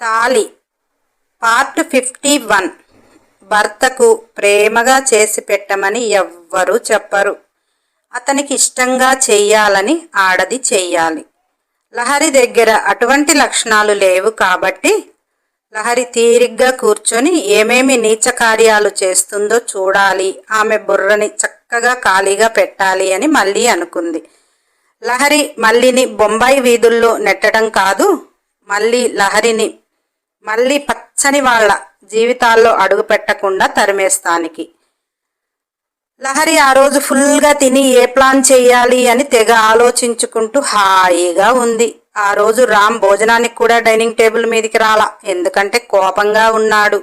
తాలి part fifty one. భర్తకు ప్రేమగా చేసి పెట్టమని ఎవ్వరూ చెప్పరు. అతనికి ఇష్టంగా చెయ్యాలని ఆడది చెయ్యాలి. లహరి దగ్గర అటువంటి లక్షణాలు లేవు కాబట్టి లహరి తీరిగ్గా కూర్చొని ఏమేమి నీచ కార్యాలు చేస్తుందో చూడాలి. ఆమె బుర్రని చక్కగా ఖాళీగా పెట్టాలి అని మళ్ళీ అనుకుంది. లహరి మల్లిని బొంబాయి వీధుల్లో నెట్టడం కాదు మళ్ళీ లహరిని మళ్ళీ పచ్చని వాళ్ళ జీవితాల్లో అడుగు పెట్టకుండా తరిమేస్తానికి. లహరి ఆ రోజు ఫుల్గా తిని ఏ ప్లాన్ చేయాలి అని తెగ ఆలోచించుకుంటూ హాయిగా ఉంది. ఆ రోజు రామ్ భోజనానికి కూడా డైనింగ్ టేబుల్ మీదకి రాలా. ఎందుకంటే కోపంగా ఉన్నాడు.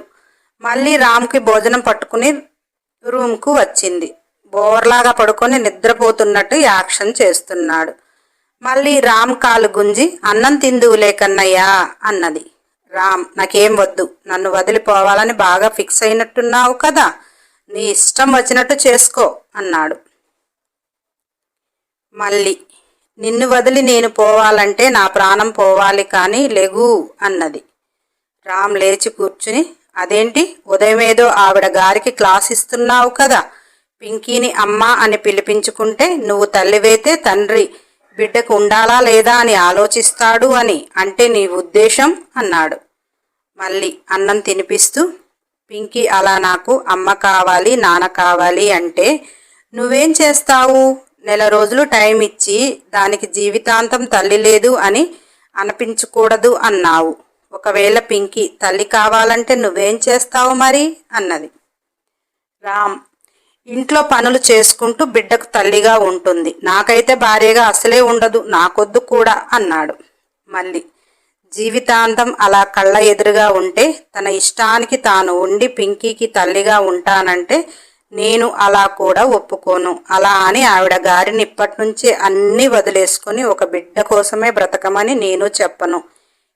మళ్ళీ రామ్కి భోజనం పట్టుకుని రూమ్కు వచ్చింది. బోర్లాగా పడుకొని నిద్రపోతున్నట్టు యాక్షన్ చేస్తున్నాడు. మళ్ళీ రామ్ కాలు గుంజి అన్నం తిందువులే కన్నయ్యా అన్నది. రామ్ నాకేం వద్దు. నన్ను వదిలిపోవాలని బాగా ఫిక్స్ అయినట్టున్నావు కదా. నీ ఇష్టం వచ్చినట్టు చేసుకో అన్నాడు. మళ్ళీ నిన్ను వదిలి నేను పోవాలంటే నా ప్రాణం పోవాలి కానీ లెగు అన్నది. రామ్ లేచి కూర్చుని అదేంటి? ఉదయమేదో ఆవిడ గారికి క్లాస్ ఇస్తున్నావు కదా. పింకీని అమ్మ అని పిలిపించుకుంటే నువ్వు తల్లివైతే తండ్రి. బిడ్డకు ఉండాలా లేదా అని ఆలోచిస్తాడు అని అంటే నీ ఉద్దేశం అన్నాడు. మళ్ళీ అన్నం తినిపిస్తూ పింకీ అలా నాకు అమ్మ కావాలి నాన్న కావాలి అంటే నువ్వేం చేస్తావు? నెల రోజులు టైం ఇచ్చి దానికి జీవితాంతం తల్లి లేదు అని అనిపించకూడదు అన్నావు. ఒకవేళ పింకీ తల్లి కావాలంటే నువ్వేం చేస్తావు మరి? అన్నది. రామ్ ఇంట్లో పనులు చేసుకుంటూ బిడ్డకు తల్లిగా ఉంటుంది. నాకైతే భార్యగా అసలే ఉండదు నాకొద్దు కూడా అన్నాడు. మళ్ళీ జీవితాంతం అలా కళ్ళ ఎదురుగా ఉంటే తన ఇష్టానికి తాను ఉండి పింకీకి తల్లిగా ఉంటానంటే నేను అలా కూడా ఒప్పుకోను. అలా అని ఆవిడ గారిని ఇప్పటి నుంచి అన్నీ వదిలేసుకుని ఒక బిడ్డ కోసమే బ్రతకమని నేను చెప్పను.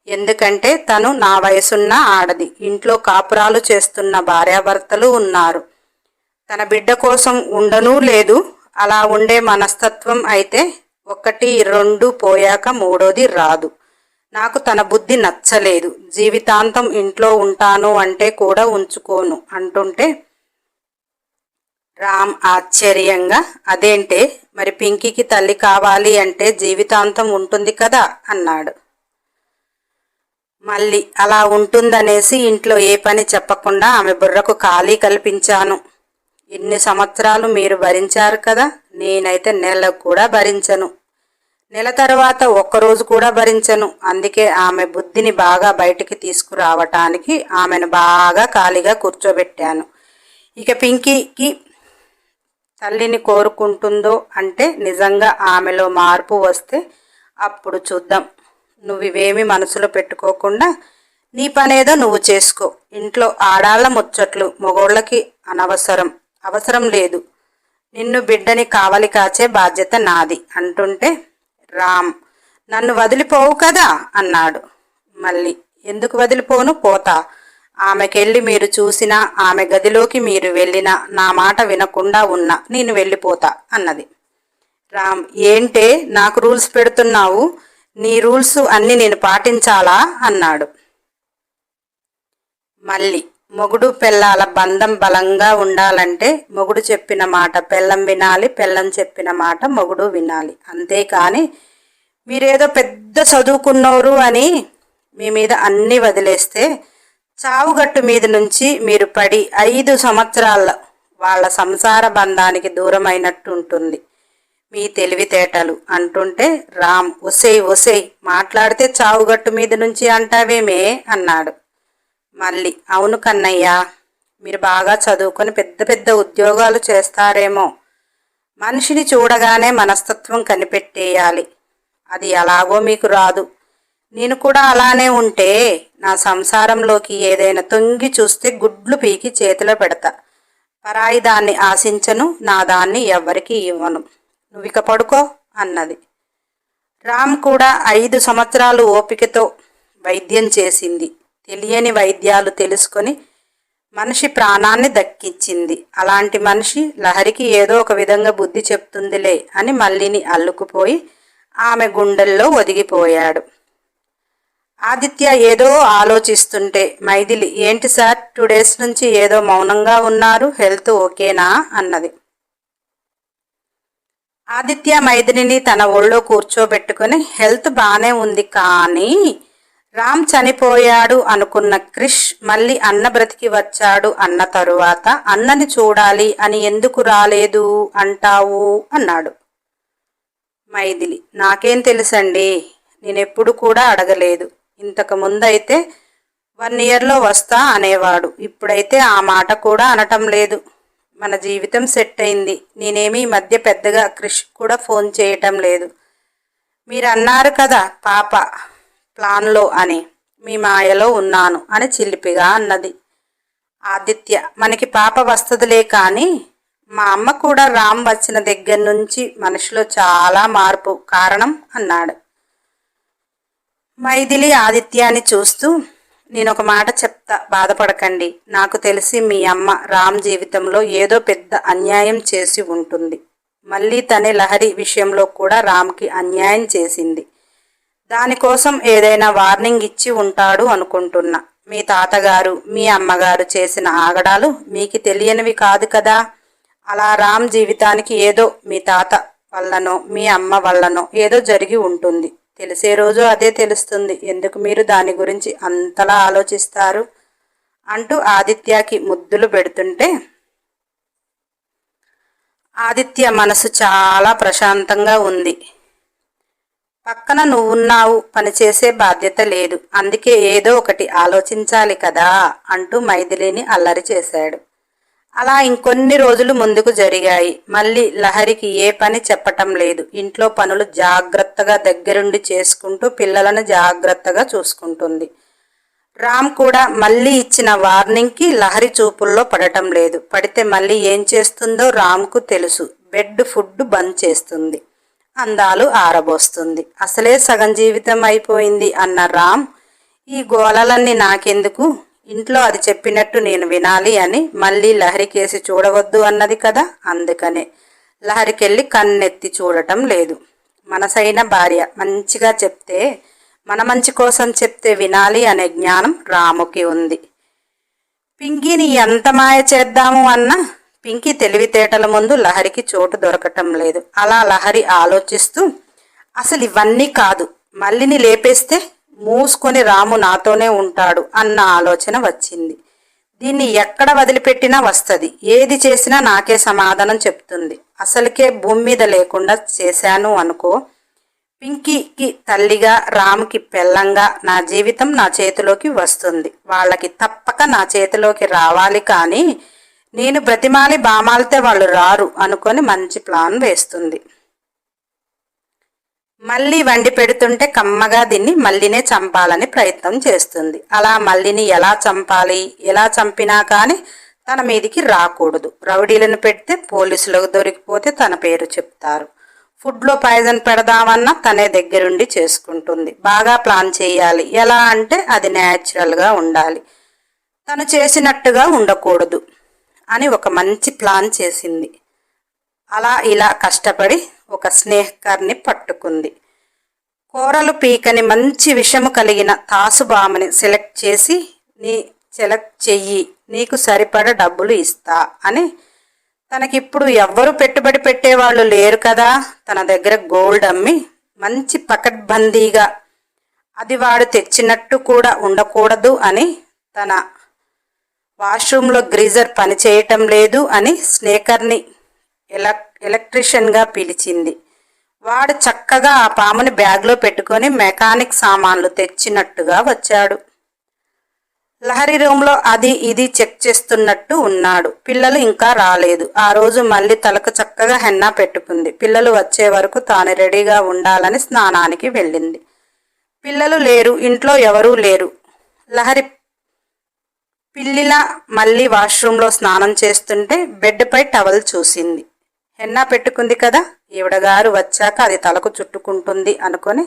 ఎందుకంటే తను నా వయసున్న ఆడది. ఇంట్లో కాపురాలు చేస్తున్న భార్యాభర్తలు ఉన్నారు. తన బిడ్డ కోసం ఉండనూ లేదు. అలా ఉండే మనస్తత్వం అయితే ఒకటి రెండు పోయాక మూడోది రాదు. నాకు తన బుద్ధి నచ్చలేదు. జీవితాంతం ఇంట్లో ఉంటాను అంటే కూడా ఉంచుకోను అంటుంటే రామ్ ఆశ్చర్యంగా అదేంటే? మరి పింకీకి తల్లి కావాలి అంటే జీవితాంతం ఉంటుంది కదా? అన్నాడు. మళ్ళీ అలా ఉంటుందనేసి ఇంట్లో ఏ పని చెప్పకుండా ఆమె బుర్రకు ఖాళీ కల్పించాను. ఇన్ని సంవత్సరాలు మీరు భరించారు కదా? నేనైతే నెల కూడా భరించను. నెల తర్వాత ఒక్కరోజు కూడా భరించను. అందుకే ఆమె బుద్ధిని బాగా బయటికి తీసుకురావటానికి ఆమెను బాగా ఖాళీగా కూర్చోబెట్టాను. ఇక పింకీకి తల్లిని కోరుకుంటుందో అంటే నిజంగా ఆమెలో మార్పు వస్తే అప్పుడు చూద్దాం. నువ్వు ఇవేమి మనసులో పెట్టుకోకుండా నీ పనేదో నువ్వు చేసుకో. ఇంట్లో ఆడాళ్ళ ముచ్చట్లు మగోళ్ళకి అనవసరం. అవసరం లేదు. నిన్ను బిడ్డని కావలి కాచే బాధ్యత నాది అంటుంటే రామ్ నన్ను వదిలిపోవు కదా అన్నాడు. మళ్ళీ ఎందుకు వదిలిపోను? పోతా. ఆమెకెళ్ళి మీరు చూసినా ఆమె గదిలోకి మీరు వెళ్ళినా నా మాట వినకుండా ఉన్నా నేను వెళ్ళిపోతా అన్నది. రామ్ ఏంటే నాకు రూల్స్ పెడుతున్నావు? నీ రూల్స్ అన్ని నేను పాటించాలా? అన్నాడు. మళ్ళీ మొగుడు పెళ్ళాల బంధం బలంగా ఉండాలంటే మొగుడు చెప్పిన మాట పెళ్ళం వినాలి పెళ్ళం చెప్పిన మాట మొగుడు వినాలి. అంతేకాని మీరేదో పెద్ద చదువుకున్నోరు అని మీ మీద అన్నీ వదిలేస్తే చావుగట్టు మీద నుంచి మీరు పడి ఐదు సంవత్సరాల వాళ్ళ సంసార బంధానికి దూరమైనట్టు ఉంటుంది. మీ తెలివితేటలు అంటుంటే రామ్ ఒసేయ్ ఒసేయ్ మాట్లాడితే చావుగట్టు మీద నుంచి అంటావేమే? అన్నాడు. మళ్ళీ అవును కన్నయ్య మీరు బాగా చదువుకొని పెద్ద పెద్ద ఉద్యోగాలు చేస్తారేమో. మనిషిని చూడగానే మనస్తత్వం కనిపెట్టేయాలి. అది ఎలాగో మీకు రాదు. నేను కూడా అలానే ఉంటే నా సంసారంలోకి ఏదైనా తొంగి చూస్తే గుడ్లు పీకి చేతిలో పెడతా. పరాయి దాన్ని ఆశించను నా దాన్ని ఎవ్వరికీ ఇవ్వను. నువ్వు ఇక పడుకో అన్నది. రామ్ కూడా ఐదు సంవత్సరాలు ఓపికతో వైద్యం చేసింది. తెలియని వైద్యాలు తెలుసుకొని మనిషి ప్రాణాన్ని దక్కించింది. అలాంటి మనిషి లహరికి ఏదో ఒక విధంగా బుద్ధి చెప్తుందిలే అని మల్లిని అల్లుకుపోయి ఆమె గుండెల్లో ఒదిగిపోయాడు. ఆదిత్య ఏదో ఆలోచిస్తుంటే మైథిలి ఏంటి సార్? టూ డేస్ నుంచి ఏదో మౌనంగా ఉన్నారు హెల్త్ ఓకేనా అన్నది. ఆదిత్య మైథిలిని తన ఒళ్ళో కూర్చోబెట్టుకుని హెల్త్ బాగానే ఉంది కానీ రామ్ చనిపోయాడు అనుకున్న క్రిష్ మళ్ళీ అన్న బ్రతికి వచ్చాడు అన్న తరువాత అన్నని చూడాలి అని ఎందుకు రాలేదు అంటావు అన్నాడు. మైథిలి నాకేం తెలుసండి? నేనెప్పుడు కూడా అడగలేదు. ఇంతకు ముందైతే వన్ ఇయర్లో వస్తా అనేవాడు. ఇప్పుడైతే ఆ మాట కూడా అనటం లేదు. మన జీవితం సెట్ అయింది. నేనేమి మధ్య పెద్దగా క్రిష్ కూడా ఫోన్ చేయటం లేదు. మీరు అన్నారు కదా పాప. ప్లాన్లో అని మీ మాయలో ఉన్నాను అని చిలిపిగా అన్నది. ఆదిత్య మనకి పాప వస్తుందిలే కానీ మా అమ్మ కూడా రామ్ వచ్చిన దగ్గర నుంచి మనిషిలో చాలా మార్పు కారణం అన్నాడు. మైథిలి ఆదిత్యాన్ని చూస్తూ నేను ఒక మాట చెప్తా బాధపడకండి. నాకు తెలిసి మీ అమ్మ రామ్ జీవితంలో ఏదో పెద్ద అన్యాయం చేసి ఉంటుంది. మళ్ళీ తనే లహరి విషయంలో కూడా రామ్కి అన్యాయం చేసింది. దానికోసం ఏదైనా వార్నింగ్ ఇచ్చి ఉంటాడు అనుకుంటున్నా. మీ తాతగారు మీ అమ్మగారు చేసిన ఆగడాలు మీకు తెలియనివి కాదు కదా. అలా రామ్ జీవితానికి ఏదో మీ తాత వల్లనో మీ అమ్మ వల్లనో ఏదో జరిగి ఉంటుంది. తెలిసే రోజు అదే తెలుస్తుంది. ఎందుకు మీరు దాని గురించి అంతలా ఆలోచిస్తారు? అంటూ ఆదిత్యకి ముద్దులు పెడుతుంటే ఆదిత్య మనసు చాలా ప్రశాంతంగా ఉంది. పక్కన నువ్వున్నావు పనిచేసే బాధ్యత లేదు. అందుకే ఏదో ఒకటి ఆలోచించాలి కదా అంటూ మైథిలిని అల్లరి చేశాడు. అలా ఇంకొన్ని రోజులు ముందుకు జరిగాయి. మళ్ళీ లహరికి ఏ పని చెప్పటం లేదు. ఇంట్లో పనులు జాగ్రత్తగా దగ్గరుండి చేసుకుంటూ పిల్లలను జాగ్రత్తగా చూసుకుంటుంది. రామ్ కూడా మళ్ళీ ఇచ్చిన వార్నింగ్కి లహరి చూపుల్లో పడటం లేదు. పడితే మళ్ళీ ఏం చేస్తుందో రామ్కు తెలుసు. బెడ్ ఫుడ్ బంద్ చేస్తుంది. అందాలు ఆరబోస్తుంది. అసలే సగం జీవితం అయిపోయింది అన్న రామ్ ఈ గోళలన్నీ నాకెందుకు? ఇంట్లో అది చెప్పినట్టు నేను వినాలి అని మళ్ళీ లహరి కేసి చూడవద్దు అన్నది కదా అందుకనే. లహరికెళ్ళి కన్నెత్తి చూడటం లేదు. మనసైన భార్య మంచిగా చెప్తే మన మంచి కోసం చెప్తే వినాలి అనే జ్ఞానం రాముకి ఉంది. పింకీని ఎంత మాయ చేద్దాము అన్నా పింకీ తెలివితేటల ముందు లహరికి చోటు దొరకటం లేదు. అలా లహరి ఆలోచిస్తూ అసలు ఇవన్నీ కాదు. మల్లిని లేపేస్తే మూసుకొని రాము నాతోనే ఉంటాడు అన్న ఆలోచన వచ్చింది. దీన్ని ఎక్కడ వదిలిపెట్టినా వస్తుంది. ఏది చేసినా నాకే సమాధానం చెప్తుంది. అసలుకే భూమి మీద లేకుండా చేశాను అనుకో. పింకీకి తల్లిగా రామ్కి పెళ్ళంగా నా జీవితం నా చేతిలోకి వస్తుంది. వాళ్ళకి తప్పక నా చేతిలోకి రావాలి కానీ నేను బ్రతిమాలి బామాలితే వాళ్ళు రారు అనుకొని మంచి ప్లాన్ వేస్తుంది. మళ్ళీ వండి పెడుతుంటే కమ్మగా దీన్ని మల్లినే చంపాలని ప్రయత్నం చేస్తుంది. అలా మల్లిని ఎలా చంపాలి ఎలా చంపినా కానీ తన మీదికి రాకూడదు. రౌడీలను పెడితే పోలీసులకు దొరికిపోతే తన పేరు చెప్తారు. ఫుడ్లో పాయిజన్ పెడదామన్నా తనే దగ్గరుండి చేసుకుంటుంది. బాగా ప్లాన్ చేయాలి. ఎలా అంటే అది న్యాచురల్గా ఉండాలి. తను చేసినట్టుగా ఉండకూడదు. అని ఒక మంచి ప్లాన్ చేసింది. అలా ఇలా కష్టపడి ఒక స్నేహకర్ని పట్టుకుంది. కూరలు పీకని మంచి విషము కలిగిన తాసుబామని సెలెక్ట్ చేసి నీ సెలెక్ట్ చెయ్యి నీకు సరిపడ డబ్బులు ఇస్తా అని తనకిప్పుడు ఎవ్వరు పెట్టుబడి పెట్టేవాళ్ళు లేరు కదా. తన దగ్గర గోల్డ్ అమ్మి మంచి పకడ్బందీగా అది వాడు తెచ్చినట్టు కూడా ఉండకూడదు అని తన వాష్రూమ్లో గ్రీజర్ పనిచేయటం లేదు అని స్నేకర్ని ఎలక్ ఎలక్ట్రిషియన్గా పిలిచింది. వాడు చక్కగా ఆ పాముని బ్యాగ్లో పెట్టుకొని మెకానిక్ సామాన్లు తెచ్చినట్టుగా వచ్చాడు. లహరి రూమ్లో అది ఇది చెక్ చేస్తున్నట్టు ఉన్నాడు. పిల్లలు ఇంకా రాలేదు. ఆ రోజు మళ్ళీ తలకు చక్కగా హెన్నా పెట్టుకుంది. పిల్లలు వచ్చే వరకు తాను రెడీగా ఉండాలని స్నానానికి వెళ్ళింది. పిల్లలు లేరు ఇంట్లో ఎవరూ లేరు. లహరి పిల్లిలా మళ్ళీ వాష్రూమ్లో స్నానం చేస్తుంటే బెడ్పై టవల్ చూసింది. హెన్నా పెట్టుకుంది కదా ఈవిడగారు వచ్చాక అది తలకు చుట్టుకుంటుంది అనుకొని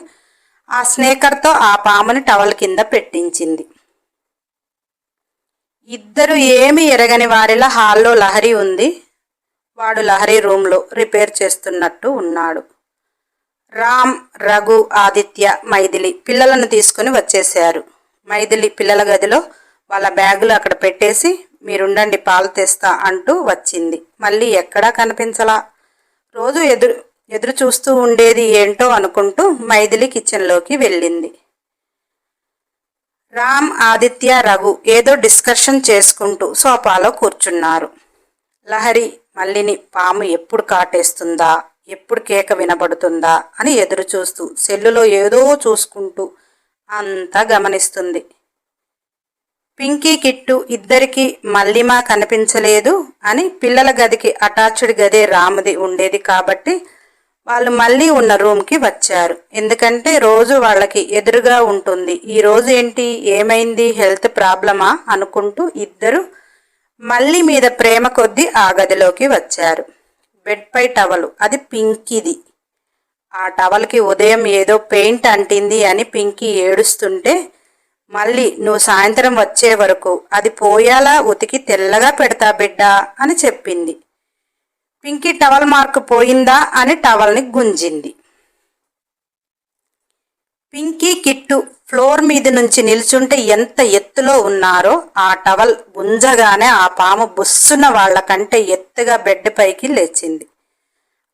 ఆ స్నేకర్తో ఆ పాముని టవల్ కింద పెట్టించింది. ఇద్దరు ఏమి ఎరగని వారిలా హాల్లో లహరి ఉంది. వాడు లహరి రూమ్లో రిపేర్ చేస్తున్నట్టు ఉన్నాడు. రామ్ రఘు ఆదిత్య మైథిలి పిల్లలను తీసుకుని వచ్చేసారు మైథిలి పిల్లల గదిలో వాళ్ళ బ్యాగులు అక్కడ పెట్టేసి మీరుండండి పాలు తెస్తా అంటూ వచ్చింది. మళ్ళీ ఎక్కడా కనిపించలా. రోజు ఎదురు ఎదురు చూస్తూ ఉండేది ఏంటో అనుకుంటూ మైథిలి కిచెన్లోకి వెళ్ళింది. రామ్ ఆదిత్య రఘు ఏదో డిస్కషన్ చేసుకుంటూ సోఫాలో కూర్చున్నారు. లహరి మల్లిని పాము ఎప్పుడు కాటేస్తుందా? ఎప్పుడు కేక వినబడుతుందా? అని ఎదురు చూస్తూ సెల్లులో ఏదో చూసుకుంటూ అంతా గమనిస్తుంది. పింకీ కిట్టు ఇద్దరికి మల్లిమా కనిపించలేదు అని పిల్లల గదికి అటాచ్డ్ గదే రాముది ఉండేది కాబట్టి వాళ్ళు మళ్ళీ ఉన్న రూమ్కి వచ్చారు. ఎందుకంటే రోజు వాళ్ళకి ఎదురుగా ఉంటుంది. ఈ రోజు ఏంటి? ఏమైంది? హెల్త్ ప్రాబ్లమా? అనుకుంటూ ఇద్దరు మళ్ళీ మీద ప్రేమ కొద్దీ ఆ గదిలోకి వచ్చారు. బెడ్పై టవలు. అది పింకిది. ఆ టవల్కి ఉదయం ఏదో పెయింట్ అంటింది అని పింకీ ఏడుస్తుంటే మళ్ళీ నువ్వు సాయంత్రం వచ్చే వరకు అది పోయాలా ఉతికి తెల్లగా పెడతా బిడ్డా అని చెప్పింది. పింకీ టవల్ మార్క్ పోయిందా అని టవల్ని గుంజింది. పింకీ కిట్టు ఫ్లోర్ మీద నుంచి నిల్చుంటే ఎంత ఎత్తులో ఉన్నారో ఆ టవల్ గుంజగానే ఆ పాము బుస్సున్న వాళ్ళకంటే ఎత్తుగా బెడ్ పైకి లేచింది.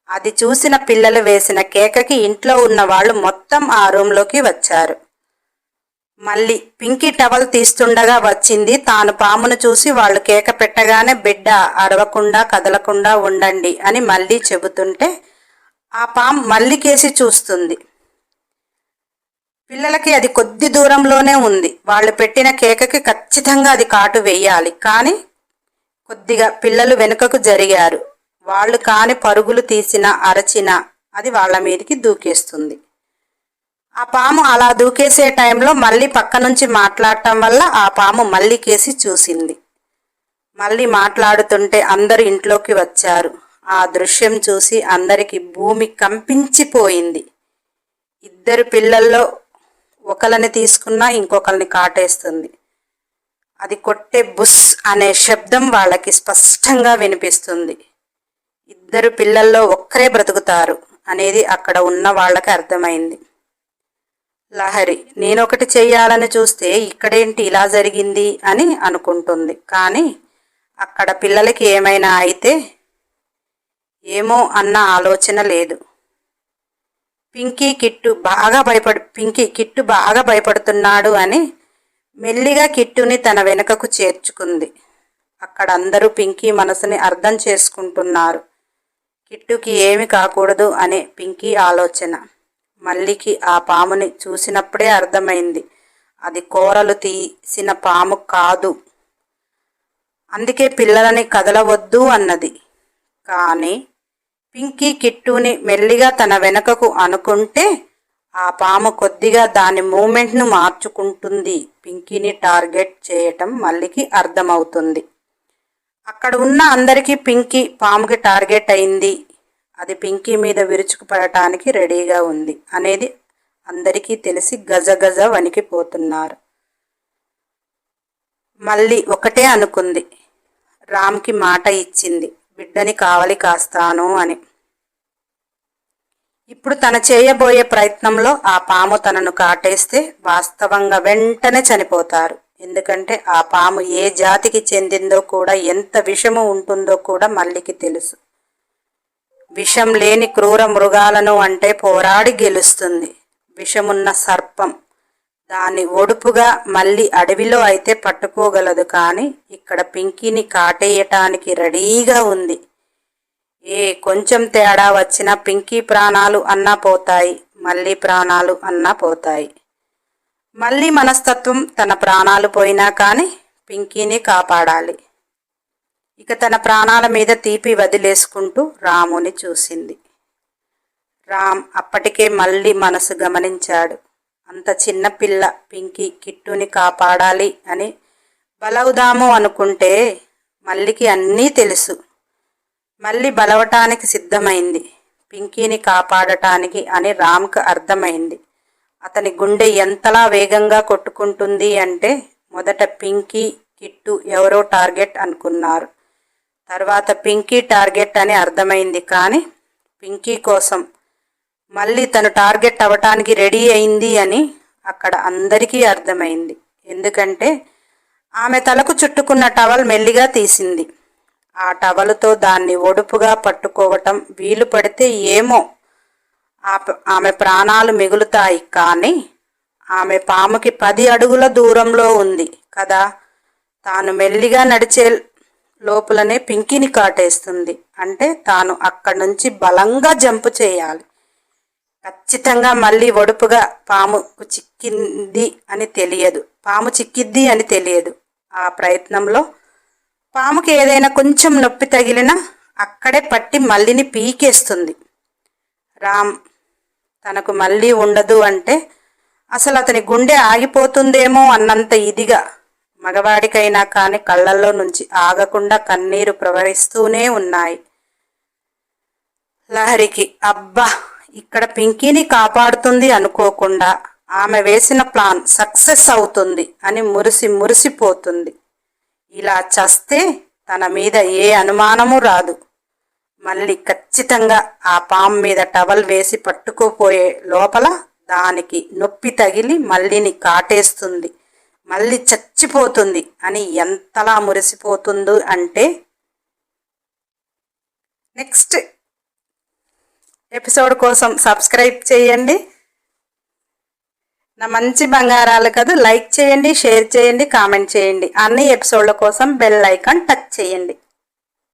అది చూసిన పిల్లలు వేసిన కేకకి ఇంట్లో ఉన్న వాళ్ళు మొత్తం ఆ రూంలోకి వచ్చారు. మళ్ళీ పింకీ టవల్ తీస్తుండగా వచ్చింది. తాను పామును చూసి వాళ్ళు కేక పెట్టగానే బిడ్డ అరవకుండా కదలకుండా ఉండండి అని మళ్ళీ చెబుతుంటే ఆ పాము మళ్ళీ కేసి చూస్తుంది. పిల్లలకి అది కొద్ది దూరంలోనే ఉంది. వాళ్ళు పెట్టిన కేకకి ఖచ్చితంగా అది కాటు వేయాలి. కానీ కొద్దిగా పిల్లలు వెనుకకు జరిగారు. వాళ్ళు కాని పరుగులు తీసిన అరచిన అది వాళ్ళ మీదకి దూకేస్తుంది. ఆ పాము అలా దూకేసే టైంలో మళ్ళీ పక్క నుంచి మాట్లాడటం వల్ల ఆ పాము మళ్ళీ కేసి చూసింది. మళ్ళీ మాట్లాడుతుంటే అందరు ఇంట్లోకి వచ్చారు. ఆ దృశ్యం చూసి అందరికి భూమి కంపించిపోయింది. ఇద్దరు పిల్లల్లో ఒకరిని తీసుకున్నా ఇంకొకరిని కాటేస్తుంది. అది కొట్టే బుస్ అనే శబ్దం వాళ్ళకి స్పష్టంగా వినిపిస్తుంది. ఇద్దరు పిల్లల్లో ఒక్కరే బ్రతుకుతారు అనేది అక్కడ ఉన్న వాళ్ళకి అర్థమైంది. లహరి నేనొకటి చెయ్యాలని చూస్తే ఇక్కడేంటి ఇలా జరిగింది అని అనుకుంటుంది. కానీ అక్కడ పిల్లలకి ఏమైనా అయితే ఏమో అన్న ఆలోచన లేదు. పింకీ కిట్టు బాగా భయపడు పింకీ కిట్టు బాగా భయపడుతున్నాడు అని మెల్లిగా కిట్టుని తన వెనుకకు చేర్చుకుంది. అక్కడ అందరూ పింకీ మనసుని అర్థం చేసుకుంటున్నారు. కిట్టుకి ఏమి కాకూడదు అనే పింకీ ఆలోచన. మల్లికి ఆ పాముని చూసినప్పుడే అర్థమైంది. అది కూరలు తీసిన పాము కాదు. అందుకే పిల్లలని కదలవద్దు అన్నది. కానీ పింకీ కిట్టుని మెల్లిగా తన వెనకకు అనుకుంటే ఆ పాము కొద్దిగా దాని మూమెంట్ను మార్చుకుంటుంది. పింకీని టార్గెట్ చేయటం మల్లికి అర్థమవుతుంది. అక్కడ ఉన్న అందరికీ పింకీ పాముకి టార్గెట్ అయింది. అది పింకీ మీద విరుచుకుపడటానికి రెడీగా ఉంది అనేది అందరికీ తెలిసి గజ గజ వణికిపోతున్నారు. మళ్ళీ ఒకటే అనుకుంది. రామ్కి మాట ఇచ్చింది. బిడ్డని కావలి కాస్తాను అని. ఇప్పుడు తన చేయబోయే ప్రయత్నంలో ఆ పాము తనను కాటేస్తే వాస్తవంగా వెంటనే చనిపోతారు. ఎందుకంటే ఆ పాము ఏ జాతికి చెందిందో కూడా ఎంత విషము ఉంటుందో కూడా మల్లికి తెలుసు. విషం లేని క్రూర మృగాలను అంటే పోరాడి గెలుస్తుంది. విషమున్న సర్పం. దాన్ని ఒడుపుగా మళ్ళీ అడవిలో అయితే పట్టుకోగలదు కానీ ఇక్కడ పింకీని కాటేయటానికి రెడీగా ఉంది. ఏ కొంచెం తేడా వచ్చినా పింకీ ప్రాణాలు అన్నా పోతాయి మళ్ళీ ప్రాణాలు అన్నా పోతాయి. మళ్ళీ మనస్తత్వం తన ప్రాణాలు పోయినా కానీ పింకీని కాపాడాలి. ఇక తన ప్రాణాల మీద తీపి వదిలేసుకుంటూ రాముని చూసింది. రామ్ అప్పటికే మళ్ళీ మనసు గమనించాడు. అంత చిన్న పిల్ల పింకీ కిట్టుని కాపాడాలి అని బలవుదాము అనుకుంటే మల్లికి అన్నీ తెలుసు. మళ్ళీ బలవటానికి సిద్ధమైంది. పింకీని కాపాడటానికి అని రామ్కు అర్థమైంది. అతని గుండె ఎంతలా వేగంగా కొట్టుకుంటుంది అంటే మొదట పింకీ కిట్టు ఎవరో టార్గెట్ అనుకున్నారు. తర్వాత పింకీ టార్గెట్ అని అర్థమైంది కానీ పింకీ కోసం మళ్ళీ తను టార్గెట్ అవ్వటానికి రెడీ అయింది అని అక్కడ అందరికీ అర్థమైంది. ఎందుకంటే ఆమె తలకు చుట్టుకున్న టవల్ మెల్లిగా తీసింది. ఆ టవలుతో దాన్ని ఒడుపుగా పట్టుకోవటం వీలు పడితే ఏమో ఆ- ఆమె ప్రాణాలు మిగులుతాయి కానీ ఆమె పాముకి పది అడుగుల దూరంలో ఉంది కదా. తాను మెల్లిగా నడిచే లోపలనే పింకిని కాటేస్తుంది. అంటే తాను అక్కడి నుంచి బలంగా జంపు చేయాలి. ఖచ్చితంగా మళ్ళీ ఒడుపుగా పాముకు చిక్కింది అని తెలియదు. పాము చిక్కిద్ది అని తెలియదు. ఆ ప్రయత్నంలో పాముకి ఏదైనా కొంచెం నొప్పి తగిలినా అక్కడే పట్టి మల్లిని పీకేస్తుంది. రామ్ తనకు మళ్ళీ ఉండదు అంటే అసలు అతని గుండె ఆగిపోతుందేమో అన్నంత ఇదిగా మగవాడికైనా కాని కళ్ళల్లో నుంచి ఆగకుండా కన్నీరు ప్రవహిస్తూనే ఉన్నాయి. లహరికి అబ్బా ఇక్కడ పింకీని కాపాడుతుంది అనుకోకుండా ఆమె వేసిన ప్లాన్ సక్సెస్ అవుతుంది అని మురిసి మురిసిపోతుంది. ఇలా చస్తే తన మీద ఏ అనుమానము రాదు. మళ్ళీ ఖచ్చితంగా ఆ పాము మీద టవల్ వేసి పట్టుకోపోయే లోపల దానికి నొప్పి తగిలి మళ్ళీని కాటేస్తుంది. మళ్ళీ చచ్చిపోతుంది అని ఎంతలా మురిసిపోతుందో అంటే నెక్స్ట్ ఎపిసోడ్ కోసం సబ్స్క్రైబ్ చేయండి. నా మంచి బంగారాలు కదా లైక్ చేయండి షేర్ చేయండి కామెంట్ చేయండి. అన్ని ఎపిసోడ్ల కోసం బెల్ ఐకాన్ టచ్ చేయండి.